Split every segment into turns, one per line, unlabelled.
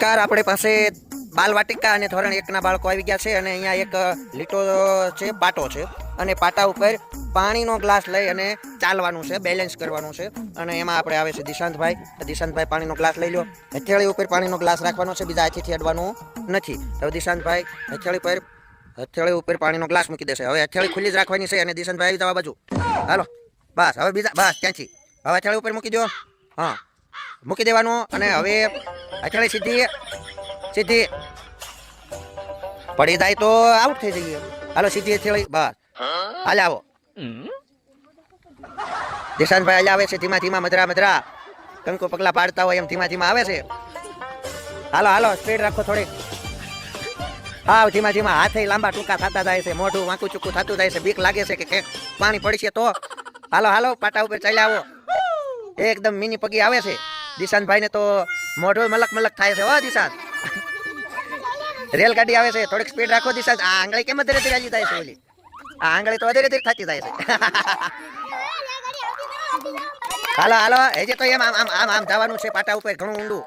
Car આપણી પાસે બાલવાટિકા અને ધોરણ એકના બાળકો આવી ગયા છે અને અહીંયા એક લીટો છે, પાટો છે. અને પાટા ઉપર પાણીનો ગ્લાસ લઈ અને ચાલવાનું છે, બેલેન્સ કરવાનું છે. અને એમાં આપણે આવે છે દિશાંતભાઈ. દિશાંતભાઈ પાણીનો ગ્લાસ લઈ લો. હથેળી ઉપર પાણીનો ગ્લાસ રાખવાનો છે, બીજા હાથીથી અડવાનું નથી. હવે દિશાંતભાઈ હથેળી પર, હથેળી ઉપર પાણીનો ગ્લાસ મૂકી દેશે. હવે હથેળી ખુલ્લી જ રાખવાની છે અને દિશાંતભાઈ આવી જવા બાજુ. હાલો. બસ, હવે બીજા, બસ, ત્યાંથી. હવે હથેળી ઉપર મૂકી દો હા. મૂકી દેવાનું અને હવે હથેળી સીધી સીધી. પડી જાય તો આઉટ થઈ જઈએ. હાલો સીધી હથેળી બસ. હાલે આવો. દિશાંતભાઈ હાલે આવે છે ધીમા ધીમા મધરા મધરા. કંકુ પગલા પાડતા હોય એમ ધીમા ધીમા આવે છે. હાલો હાલો સ્પીડ રાખો થોડી હા ધીમા ધીમા હાથે લાંબા ટૂંકા થતા જાય છે મોઢું વાંકું ચૂકું થતું જાય છે બીક લાગે છે કે પાણી પડશે તો. હાલો હાલો પાટા ઉપર ચાલ્યા આવો. એકદમ મીની પગી આવે છે. દિશાંતભાઈ ને તો મોઢો મલક મલક થાય છે હો દિશાન. રેલગાડી આવે છે થોડીક સ્પીડ રાખો દિશાન. આ આંગળી કેમ ધીરે ધીરે હજી થાય છે ઓલી? આ આંગળી તો ધીરે ધીરે થતી જાય છે. હાલો હાલો હજી તો એમ આમ આમ આમ આમ જવાનું છે પાટા ઉપર ઘણું ઊંડું.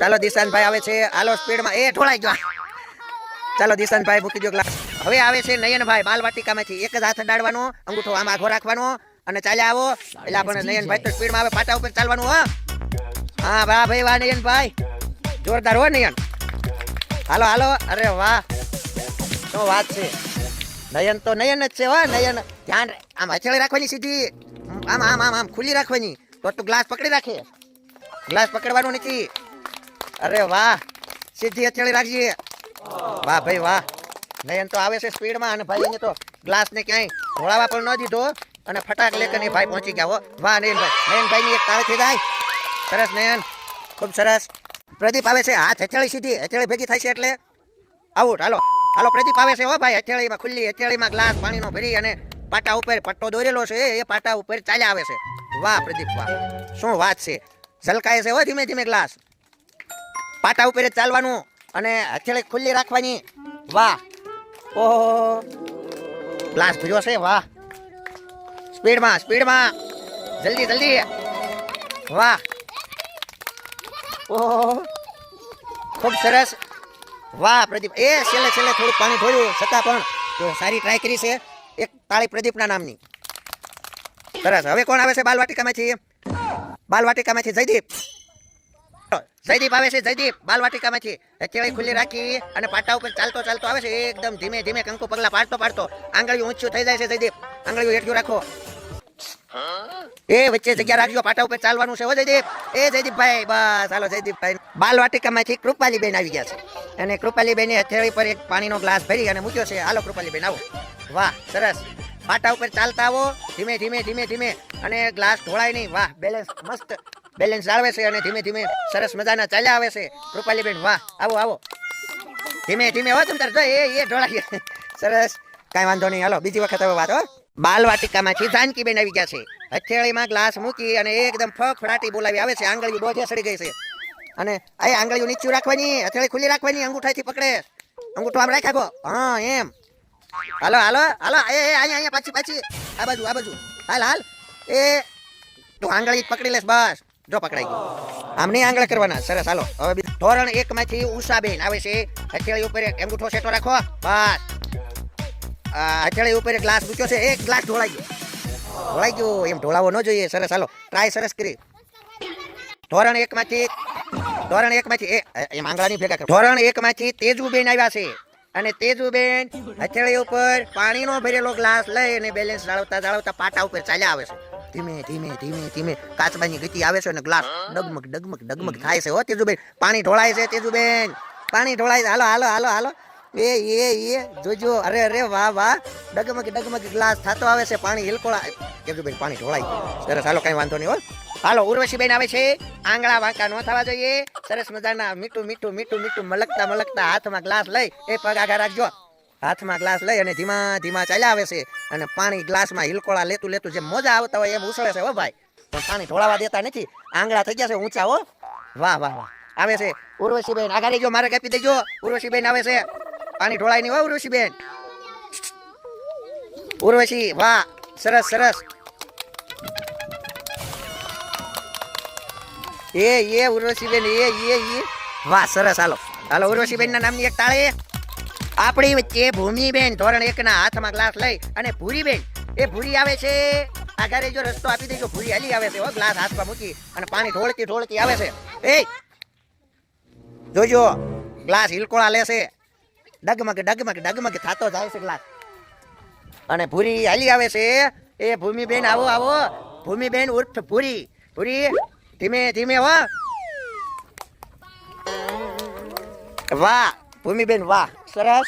ચાલો દિશાંતભાઈ આવે છે. હાલો સ્પીડમાં એ ઢોળાઈ ગયો. ચાલો દિશાંતભાઈ મૂકી દો ગ્લાસ. હવે આવે છે નયનભાઈ બાલવાટિકામાંથી. એક જ હાથ અડાડવાનો અંગૂઠો આમ આઘો રાખવાનો અને ચાલ્યા આવો. એટલે આપણે નયનભાઈ તો સ્પીડમાં આવે પાટા ઉપર ચાલવાનું હો. હા, વાહ ભાઈ, વાહ નયન ભાઈ. જોરદાર હો નયન. હાલો હાલો. અરે વાહ. શું વાત છે? નયન તો નયન જ છે હો, નયન. ધ્યાન આમ હથેળી રાખવાની સીધી. આમ આમ આમ આમ ખુલ્લી રાખવાની. તો તું ગ્લાસ પકડી રાખે. ગ્લાસ પકડવાનું નથી. અરે વાહ. સીધી હથેળી રાખજે. વાહ ભાઈ, વાહ. નયન તો આવે છે સ્પીડમાં અને ભાઈ એને તો ગ્લાસ ને ક્યાંય ઢોળાવા પણ ન દીધો. અને ફટાક લેકર ભાઈ પહોંચી ગયા હો. વાહ નયનભાઈ નયનભાઈ ની એક તારે થઈ જાય. સરસ નયન. ખૂબ સરસ. પ્રદીપ આવે છે. હાથ હથેળી સીધી. હથેળી ભેગી થાય છે એટલે. આઉટ. હાલો. હાલો, પ્રદીપ આવે છે હો ભાઈ. હથેળીમાં ખુલ્લી હથેળીમાં ગ્લાસ પાણીનો ભરી અને પાટા ઉપર પટ્ટો દોરેલો છે. એ પાટા ઉપર ચાલ્યા આવે છે. વાહ, પ્રદીપ, વાહ. શું વાત છે. ઝલકાય છે હો ધીમે ધીમે ગ્લાસ. પાટા ઉપર જ ચાલવાનું અને હથેળી ખુલ્લી રાખવાની. વાહ. ઓહો. ગ્લાસ ભર્યો છે. વાહ. સ્પીડમાં સ્પીડમાં. જલ્દી જલ્દી. વાહ. ઓહો. ખૂબ સરસ. વાહ, પ્રદીપ. એ, છેલ્લે છેલ્લે થોડું પાણી ઢોળ્યું છતાં પણ સારી ટ્રાય કરી છે. એક તાળી પ્રદીપના નામની. સરસ. હવે કોણ આવે છે બાલવાટિકામાંથી? બાલવાટિકામાંથી જયદીપ. જયદીપ આવે છે, જયદીપ. બાલવાટિકામાંથી. હથેળી ખુલ્લી રાખી અને પાટા ઉપર ચાલતો ચાલતો આવે છે. એકદમ ધીમે ધીમે કંકુ પગલા પાડતો પાડતો. આંગળીઓ ઊંચું થઈ જાય છે, જયદીપ. આંગળીઓ હેઠું રાખો. એ વચ્ચે જગ્યા રાખજો, પાટા ઉપર ચાલવાનું છે. જયદીપ, એ જયદીપભાઈ, બસ, હાલો જયદીપભાઈ. બાલવાટિકામાંથી કૃપાલીબેન આવી ગયા છે. અને કૃપાલીબેને હથેળી પર એક પાણીનો ગ્લાસ ભરી અને મૂક્યો છે. હાલો કૃપાલીબેન, આવો. વાહ, સરસ. પાટા ઉપર ચાલતા આવો. ધીમે ધીમે ધીમે ધીમે. અને ગ્લાસ ઢોળાય નહીં. વાહ, બેલેન્સ મસ્ત. બેલેન્સ જાળવે છે અને ધીમે ધીમે સરસ મજાના ચાલ્યા આવે છે. કૃપાલીબેન, વાહ, આવો આવો. ધીમે ધીમે, હો તમ તાર એ એ ઢોળાય. સરસ. કાંઈ વાંધો નહીં. હાલો, બીજી વખત હવે વાત, હો. બાલવાટિકામાંથી જાનકીબેન આવી ગયા છે. હથેળીમાં ગ્લાસ મૂકી અને એકદમ ફક ફડાટી બોલાવી આવે છે. આંગળીઓ બોજે સડી ગઈ છે. અને આ આંગળીઓ નીચું રાખવાની, હથેળી ખુલ્લી રાખવાની અંગૂઠાથી પકડે. અંગૂઠો આમ રાખ્યા હા, એમ. હાલો હાલો હાલો, એ અહીંયા અહીંયા, પાછી પાછી. આ બાજુ આ બાજુ. હાલ હાલ. એ, તું આંગળી પકડી લેસ બસ. જો પકડાઈ ગયું આમ નહીં આંગળા કરવાના. સરસ, હાલો. હવે. ધોરણ એક માંથી ઉષાબેન આવે છે. હથેળી ઉપર અંગૂઠો સેટો રાખો. બસ. હથેળી ઉપર એક ગ્લાસ મૂક્યો છે, એક ગ્લાસ ઢોળાઈ ગયો. ઢોળાઈ ગયો, એમ ઢોળાવો ન જોઈએ, સરસ, હાલો ટ્રાય સરસ કરી. ધોરણ એક માંથી, ધોરણ એક માંથી એમ આંગળાની ભેગા ધોરણ એક માંથી તેજુબેન આવ્યા છે. અને તેજુબેન હથેળી ઉપર પાણીનો ભરેલો ગ્લાસ લઈ અને બેલેન્સ જાળવતા જાળવતા પાટા ઉપર ચાલ્યા આવે છે. ધીમે ધીમે ધીમે ધીમે કાચબાની ગતિ આવે છે અને ગ્લાસ ડગમગ ડગમગ ડગમગ થાય છે. હો, તેજુબેન, પાણી ઢોળાય છે, તેજુબેન. પાણી ઢોળાય છે. હાલો હાલો હાલો હાલો. એ એ એ. જોજો. અરે અરે, વાહ વાહ. ડગમગી ડગમગી ગ્લાસ થતો આવે છે. પાણી હિલકોળા. તેજુબેન પાણી ઢોળાય. સરસ. હાલો, કઈ વાંધો નહીં, હો. હાલો, ઉર્વશીબેન આવે છે. આંગળા વાંકા ન થવા જોઈએ. સરસ મજાના મીઠું મીઠું મીઠું મીઠું, મલકતા મલકતા હાથમાં ગ્લાસ લઈ. એ પગ આગળ રાખજો. હાથમાં ગ્લાસ લઈ અને ધીમા ધીમા ચાલ્યા આવે છે. અને પાણી ગ્લાસમાં હિલકોળા લેતું લેતું જે મોજા આવતા હોય એમ ઉછળે છે, હો, ભાઈ. પણ પાણી ઢોળાવા દેતા નથી. આંગળા થઈ ગયા છે ઊંચા, હો. વાહ વાહ વાહ. આવે છે. ઉર્વશીબેન આગળ જો, મારે કાપી દેજો. ઉર્વશીબેન આવે છે. પાણી ઢોળાય નહીં ઉર્વશી બેન. ઉર્વશી, વાહ, સરસ સરસ. એ એ ઉર્વશીબેન એ એ એ. વાહ, સરસ, હાલો. હાલો ઉર્વશીબેન ના નામની એક તાળી આપણી વચ્ચે ભૂમિબેન ધોરણ એક ના હાથમાં ગ્લાસ લઈ અને ભૂરી બેન, એ ભૂરી આવે છે. આગારે જો રસ્તો આપી દેજો, ભૂરી હાલી આવે છે, હો, ગ્લાસ હાથમાં મૂકી અને પાણી ઢોળતી ઢોળતી આવે છે. એ, જોજો, ગ્લાસ હિલકોળા લેશે ડગમગ ડગમગ ડગમગ થતો જાય છે ગ્લાસ અને ભૂરી હાલી આવે છે. એ ભૂમિબેન, આવો આવો. ભૂમિબેન ઉર્ફ ભૂરી. ભૂરી, ધીમે ધીમે, હો. વાહ, ભૂમિબેન, વાહ. સરસ.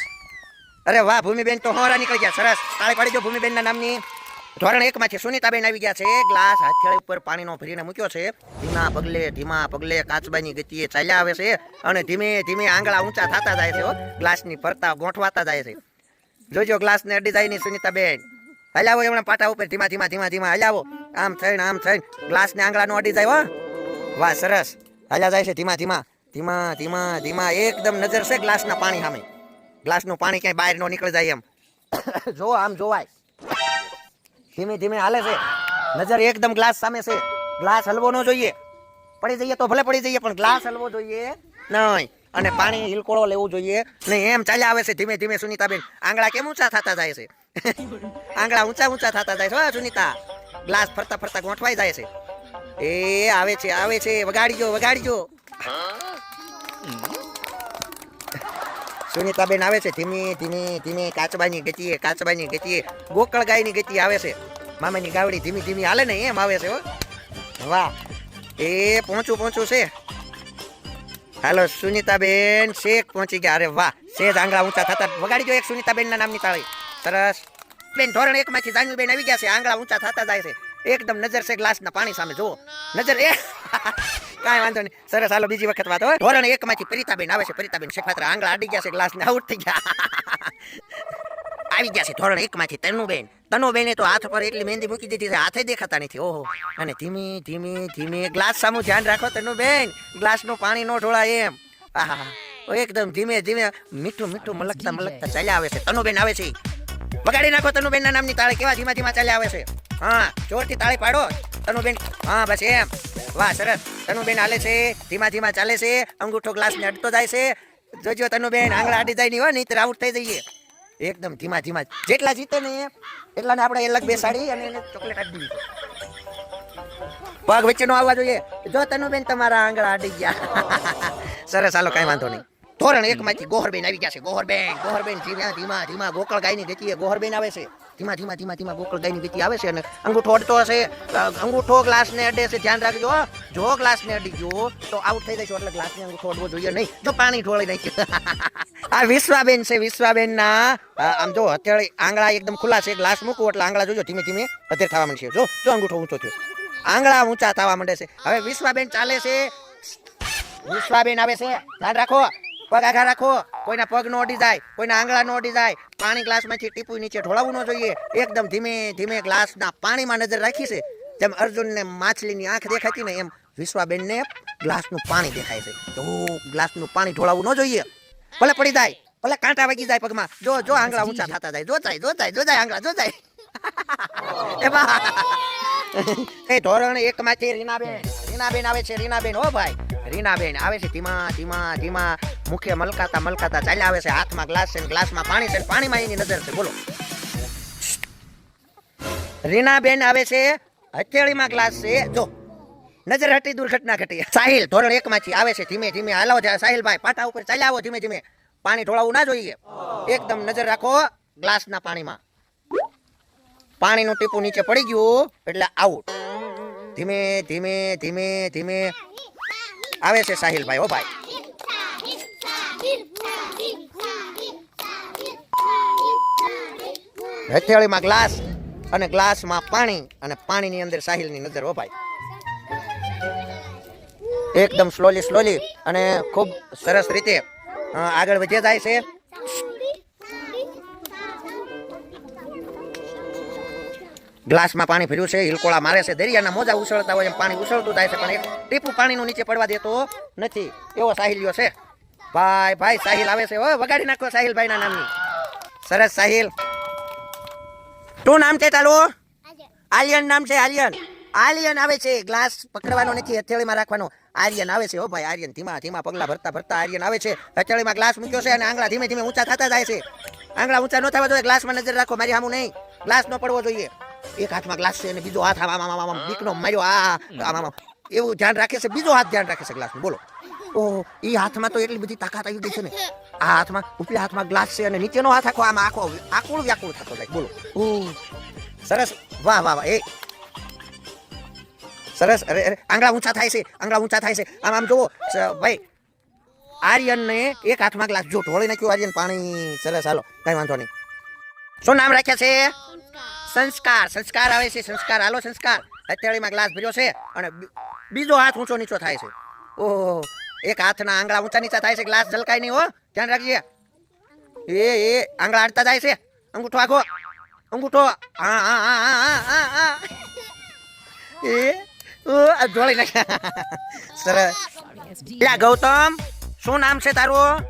અરે વાહ, ભૂમિબેન તો હોરા નીકળી ગયા. સરસ. તાળી પાડી દો ભૂમિબેન ના નામની. ધોરણ એક માંથી સુનિતાબેન આવી ગયા છે. ગ્લાસ હથેળી ઉપર પાણીનો ભરીને મૂક્યો છે. ધીમા પગલે ધીમા પગલે કાચબાની ગતિએ ચાલ્યા આવે છે અને ધીમે ધીમે આંગળા ઊંચા થતા જાય છે ગ્લાસ ગ્લાસની ફરતા ગોઠવાતા જાય છે. જોજો ગ્લાસ ને અડી જાય ની સુનિતાબેન. હલાવો એમણે પાટા ઉપર. ધીમા ધીમા ધીમા ધીમા. હલાવો. આમ થઈને આમ થઈને. ગ્લાસ ને આંગળા નો અડી જાય હો. વાહ, સરસ. હાલ્યા જાય છે ધીમા ધીમા. ધીમા ધીમા ધીમા. એકદમ નજર છે ગ્લાસના પાણી સામે. ગ્લાસનું પાણી ક્યાંય બહાર નો નીકળી જાય એમ. જો, આમ જોવાય. ધીમે ધીમે હાલે છે. નજર એકદમ ગ્લાસ સામે છે. ગ્લાસ હલવો ન જોઈએ. પડી જઈએ તો ભલે પડી જઈએ, પણ ગ્લાસ હલવો જોઈએ નહીં. અને પાણી હિલકોળો લેવું જોઈએ નહીં. એમ ચાલ્યા આવે છે ધીમે ધીમે સુનિતાબેન. આંગળા કેમ ઊંચા થતા જાય છે? આંગળા ઊંચા ઊંચા થતા જાય છે. હા સુનિતા. ગ્લાસ ફરતા ફરતા ગોઠવાઈ જાય છે. એ આવે છે આવે છે. વગાડીજો વગાડીજો. સુનીતાબેન આવે છે, ધીમે ધીમે ધીમે, કાચબાની ગતિએ કાચબાની ગતિએ, ગોકળ ગાયની ગતિ આવે છે. મામાની ગાવડી ધીમી ધીમી હાલે ને, એમ આવે છે હો. વાહ, એ પહોંચું પહોંચું છે. હાલો, સુનીતાબેન શેખ પહોંચી ગયા. અરે વાહ સેજ આંગળા ઊંચા થતા વગાડી જો એક સુનીતાબેન ના નામની તાળી. સરસ. બેન, ધોરણ એક માંથી જાન્યુબેન આવી ગયા છે, આંગળા ઊંચા થતા જાય છે. એકદમ નજર છે ગ્લાસના પાણી સામે, જુઓ. નજર એ કાંઈ વાંધો નહીં. સરસ, હાલો, બીજી વખત વાત હોય ધોરણ એક માંથી પરિતાબેન આવે છે. પરિતાબેન શેખાત્ર આંગળા આડી ગયા છે ગ્લાસ ને આઉટ થઈ ગયા. આવી ગયા છે ધોરણ એક માંથી તનુબેન. તનુબેને તો હાથ પર એટલી મહેંદી મૂકી દીધી છે, હાથે દેખાતા નથી. ઓહો. અને ધીમે ધીમે ધીમે ગ્લાસ સામું ધ્યાન રાખો તનુબેન. ગ્લાસનું પાણી નો ઢોળાય એમ. એકદમ ધીમે ધીમે, મીઠું મીઠું મલકતા મલકતા ચાલ્યા આવે છે. તનુબેન આવે છે. વગાડી નાખો તનુબેન ના નામની તાળી. કેવા ધીમા ધીમા ચાલ્યા આવે છે? હા, જોરથી તાળી પાડો. તનુબેન, હા, બસ એમ. વાહ, સરસ. તનુબેન હાલે છે ધીમા ધીમા ચાલે છે, અંગૂઠો ગ્લાસ ને અડતો જાય છે. જોજો તનુબેન, આંગળા અડી જાય નહીં હોય નહીં આઉટ થઈ જઈએ. એકદમ ધીમા ધીમા જેટલા જીતે ને એટલાને આપણે અલગ બેસાડી અને એને ચોકલેટ આપી દીધી. પગ વચ્ચે નો આવવા જોઈએ. જો તનુબેન તમારા આંગળા અડી ગયા. સરસ, હાલો, કઈ વાંધો નહીં. ધોરણ એક માંથી ગોહરબેન આવી ગયા છે. ગોહરબેન ગોહરબેન, ધીમા ધીમા ધીમા, ગોકળ ગાયની ગતિએ ગોહરબેન આવે છે. ધીમા ધીમા ધીમા ધીમા ગોકળ ગાયની ગતિ આવે છે અને અંગૂઠો અડતો હશે. અંગૂઠો ગ્લાસ ને અડે છે. ધ્યાન રાખજો જો ગ્લાસ ને અડી ગયો તો આઉટ થઈ જશો. એટલે ગ્લાસ ને અંગૂઠો અડવો જોઈએ નહીં. તો પાણી ઢોળી નાખ્યું. આ વિશ્વાબેન છે. વિશ્વાબેન ના આમ જો અત્યારે આંગળા એકદમ ખુલ્લા છે. ગ્લાસ મૂકવું એટલે આંગળા જોજો. ધીમે ધીમે અત્યારે થવા માંડશે. જો જો અંગૂઠો ઊંચો થયો. આંગળા ઊંચા થવા માંડે છે. હવે વિશ્વાબેન ચાલે છે. વિશ્વાબેન આવે છે. ધ્યાન રાખો. પગ આઘા રાખો. કોઈના પગ નો અડી જાય, કોઈના આંગળા નો અડી જાય. પાણી ગ્લાસમાંથી ટીપું નીચે ઢોળાવવું ન જોઈએ. એકદમ ધીમે ધીમે ગ્લાસના પાણીમાં નજર રાખી છે. જેમ અર્જુનને માછલીની આંખ દેખાતી ને એમ વિશ્વાબેનને ગ્લાસનું પાણી દેખાય છે. તો ગ્લાસનું પાણી ઢોળાવવું ન જોઈએ. ભલે પડી જાય, ભલે કાંટા વાગી જાય પગમાં. જો જો આંગળા ઊંચા થતા જાય, જો જાય જો જાય જો જાય આંગળા, જો જાય. એમાં એ ધોરણ એક માંથી રીનાબેન રીનાબેન આવે છે, રીનાબેન. હો ભાઈ, રીનાબેન આવે છે. ધીમા ધીમા ધીમા. મુખે મલકાતા મલકાતા ચાલ્યા આવે છે. હાથમાં ગ્લાસ છે ગ્લાસમાં પાણી છે પાણીમાં એની નજર છે. બોલો. રીનાબેન આવે છે. હથેળીમાં ગ્લાસ છે. જો. નજર હટી દુર્ઘટના ઘટી. સાહિલ ધોરણ એક માંથી આવે છે. ધીમે ધીમે હાલો સાહિલભાઈ. પાટા ઉપર ચાલ્યા આવો ધીમે ધીમે. પાણી ઢોળાવવું ના જોઈએ. એકદમ નજર રાખો ગ્લાસના પાણીમાં. પાણીનું ટીપું નીચે પડી ગયું. એટલે આઉટ ધીમે ધીમે ધીમે ધીમે. આવે છે સાહિલભાઈ. હો ભાઈ. હથેળીમાં ગ્લાસ અને ગ્લાસમાં પાણી અને પાણીની અંદર સાહિલની નજર વપાય. એકદમ સ્લોલી સ્લોલી અને ખૂબ સરસ રીતે આગળ વધ્યા જાય છે. ગ્લાસમાં પાણી ભર્યું છે, હિલકોળા મારે છે, દરિયાના મોજા ઉછળતા હોય એમ પાણી ઉછળતું થાય છે, પણ એક ટીપું પાણીનું નીચે પડવા દેતો નથી. એવો સાહિલ્યો છે. ભાઈ ભાઈ, સાહિલ આવે છે, હો, વગાડી નાખો સાહિલભાઈના નામની. સરસ સાહિલ. શું નામ છે તારું આલિયન નામ છે આલિયન આલિયન આવે છે ગ્લાસ પકડવાનો નથી હથેળીમાં રાખવાનો. આર્યન આવે છે ઓ ભાઈ આર્યન ધીમા ધીમા પગલા ભરતા ભરતા આર્યન આવે છે. હથેળીમાં ગ્લાસ મૂક્યો છે અને આંગળા ધીમે ધીમે ઊંચા થતા જાય છે. આંગળા ઊંચા ન થવા જોઈએ ગ્લાસમાં નજર રાખો મારી સામું નહીં. ગ્લાસ ન પડવો જોઈએ. એક હાથમાં ગ્લાસ છે અને બીજો હાથ આમ આમ આમ બીકનો માર્યો આ આમ. એવું ધ્યાન રાખે છે બીજો હાથ ધ્યાન રાખે છે ગ્લાસનું. બોલો. ઓહો એ હાથમાં તો એટલી બધી તાકાત આવી ગઈ છે ને. આ હાથમાં ઉપલા હાથમાં ગ્લાસ છે અને નીચેનો હાથ આખો આમાં આખો આકુળ વ્યાકુળ થતો જાય. બોલો. સરસ. વાહ વાહ વાહ. એ. સરસ. અરે અરે આંગળા ઊંચા થાય છે આંગળા ઊંચા થાય છે. આમ આમ જુઓ. ભાઈ આર્યનને એક હાથમાં ગ્લાસ જો ઢોળી નાખ્યું આર્યન પાણી સરસ. હાલો કઈ વાંધો નહીં. શું નામ રાખ્યા છે? સંસ્કાર. સંસ્કાર આવે છે સંસ્કાર. હાલો સંસ્કાર. હથેળીમાં ગ્લાસ ભર્યો છે અને બીજો હાથ ઊંચો નીચો થાય છે. ઓહો. એક હાથના આંગળા ઊંચા નીચા થાય છે ગ્લાસ ઝલકાય નહીં હો. ધ્યાન રાખજે. એ એ આંગળા અડતા જાય છે. અંગૂઠો આખો. અંગૂઠો. હા હા હા હા હા એ ઓ, ઢોળી નાખ્યા. સરસ. લ્યા ગૌતમ. શું નામ છે તારું?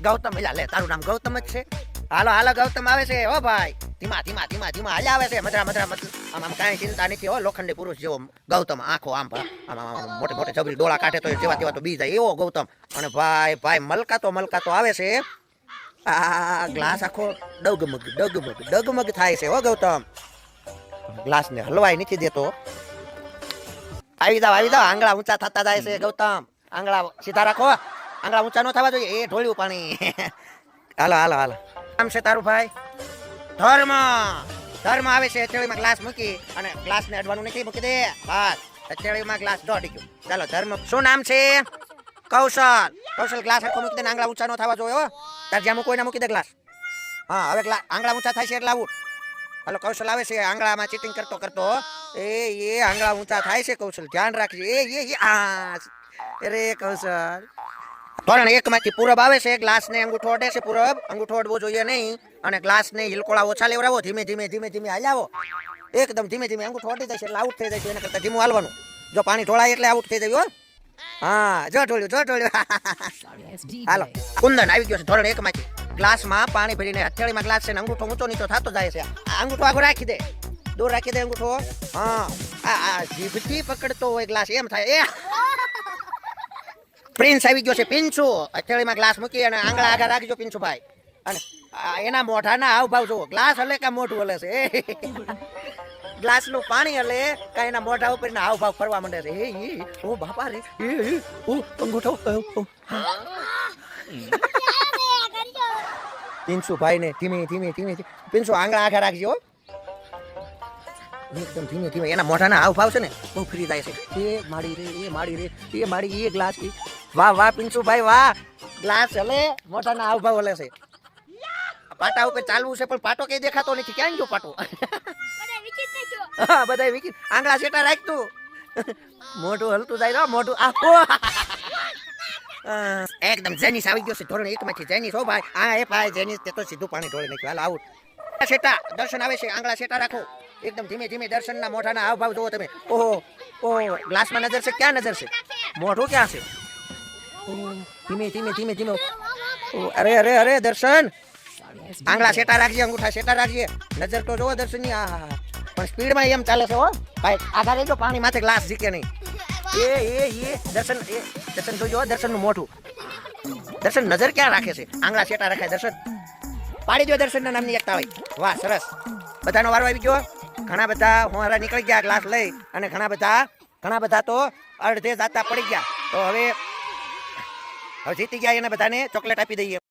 ગૌતમ. લ્યા લે તારું નામ ગૌતમ જ છે. હાલો હાલો ગૌતમ આવે છે. હો ભાઈ. ધીમા ધીમા ધીમા ધીમા. હાલ, આવે છે, મધરા મધરા આમ આમ, કાંઈ ચિંતા નથી, હો, લોખંડી પુરુષ જેવો ગૌતમ, આંખો આમ આમ આમ મોટે મોટે જબરી ડોળા કાઢે તો જેવા તેવા તો બી જાય. એવો ગૌતમ. અને ભાઈ ભાઈ, મલકાતો મલકાતો આવે છે. આ ગ્લાસ આખો ડગમગ ડગમગ ડગમગ થાય છે, હો, ગૌતમ. ગ્લાસ ને હલવાય નથી દેતો. આવી જાવ આવી જાવ આંગળા ઊંચા થતા જાય છે, ગૌતમ. આંગળા સીધા રાખો આંગળા ઊંચા ન થવા જોઈએ. એ ઢોળ્યું પાણી. હાલો હાલો હાલો. આમ છે તારું ભાઈ? ધર્મ! ધર્મ આવે છે હથેળીમાં ગ્લાસ મૂકી અને ગ્લાસ ને અડવાનું નથી મૂકી દે. બસ. હથેળીમાં ગ્લાસ દોઢી ગયો ચાલો, ધર્મ. શું નામ છે? કૌશલ. કૌશલ ગ્લાસ આખો મૂકી દે આંગળા ઊંચા ન થવા જોઈએ જ્યાં મૂકો એને મૂકી દે ગ્લાસ હા, હવે ગ્લા- આંગળા ઊંચા થાય છે એટલે આવું. હાલો, કૌશલ આવે છે. આંગળામાં ચીટિંગ કરતો કરતો. એ એ, આંગળા ઊંચા થાય છે, કૌશલ. ધ્યાન રાખજે. એ એ આ અરે, કૌશલ. ધોરણ એક માંથી પૂરબ આવે છે ગ્લાસ ને અંગૂઠો અડે છે પૂરબ. અંગૂઠો અડવો જોઈએ નહીં. અને ગ્લાસ ને હિલકોળા ઓછા લેવડાવો. ધીમે ધીમે ધીમે ધીમે હાલ્યાવો. એકદમ ધીમે ધીમે અંગૂઠો અડી જાય છે એટલે આઉટ થઈ જાય છે. એના કરતા ધીમું હાલવાનું. જો પાણી ઢોળાય એટલે આઉટ થઈ જાય હા. જો ઢોળ્યું જો ઢોળ્યું. હાલો. કુંદન આવી ગયો છે ધોરણ એક માંથી ગ્લાસમાં પાણી ભરીને હથેળીમાં ગ્લાસ છે ને અંગૂઠો ઊંચો નીચો થતો જાય છે. આ અંગૂઠો આગળ રાખી દે. દૂર રાખી દે અંગૂઠો. હા. આ આ જીભથી પકડતો હોય ગ્લાસ. એમ થાય. એ. પ્રિન્સ આવી ગયો છે, પિન્સુ. હથેળીમાં ગ્લાસ મૂકી અને આંગળા આગળ રાખજો, પિન્સુ ભાઈ. અને એના મોઢાના હાવભાવ જુઓ. ગ્લાસ હલે કે મોઢું હલે છે? ગ્લાસનું પાણી હલે કા એના મોઢા ઉપર ના હાવભાવ ફરવા માંડે છે? એ ઓ બાપા રે. ઓ, અંગૂઠો. પિન્સુ ભાઈ ને ધીમે ધીમે ધીમે. પિન્સુ, આંગળા આગળ રાખજો એકદમ ધીમે ધીમે. એના મોઢાના હાવભાવ છે ને, બહુ ફ્રી થાય છે. એ માડી રે, એ માડી રે, એ માડી, એ ગ્લાસ વાહ વાહ પિન્સુ ભાઈ વાહ. ગ્લાસ હલે મોઢાના આવભાવ હલે છે. પાટા ઉપર ચાલવું છે પણ પાટો કઈ દેખાતો નથી. ક્યાં ગયો પાટો? હા બધા વિકી આંગળા સેટા રાખતું મોઢું હલતું જાય મોઢું. આખો એકદમ જેનિસ આવી ગયો છે ધોરણ એક માંથી જેનિસ. હો ભાઈ હા એ ભાઈ જેનિસ તે તો સીધું પાણી ઢોળી નાખ્યું. હાલ આઉટ સેટા દર્શન આવે છે. આંગળા સેટા રાખો. એકદમ ધીમે ધીમે દર્શનના મોઢાના હાવભાવ જોવો તમે. ઓહો ઓહો ગ્લાસમાં નજર છે? ક્યાં નજર છે? મોઢું ક્યાં છે? ધીમે ધીમે ધીમે ધીમે. અરે અરે અરે દર્શન. આંગળા સેટા રાખજે અંગૂઠા સેટા રાખજે. નજર તો જોવો દર્શનની આ હા. પણ સ્પીડમાં એમ ચાલે છે હો. ભાઈ આધારે જો પાણી માથે ગ્લાસ જીકે નહીં. એ એ એ દર્શન એ દર્શન જોજો દર્શનનું મોઢું. દર્શન નજર ક્યાં રાખે છે? આંગળા સેટા રાખે દર્શન. પાડી દો દર્શનના નામની એકતા હોય. વાહ સરસ. બધાનો વારો આવી ગયો. ઘણા બધા હોરા નીકળી ગયા ગ્લાસ લઈ. અને ઘણા બધા ઘણા બધા તો અડધે જાતા પડી ગયા. તો હવે હવે જીતી ગયા એને બધાને ચોકલેટ આપી દઈએ.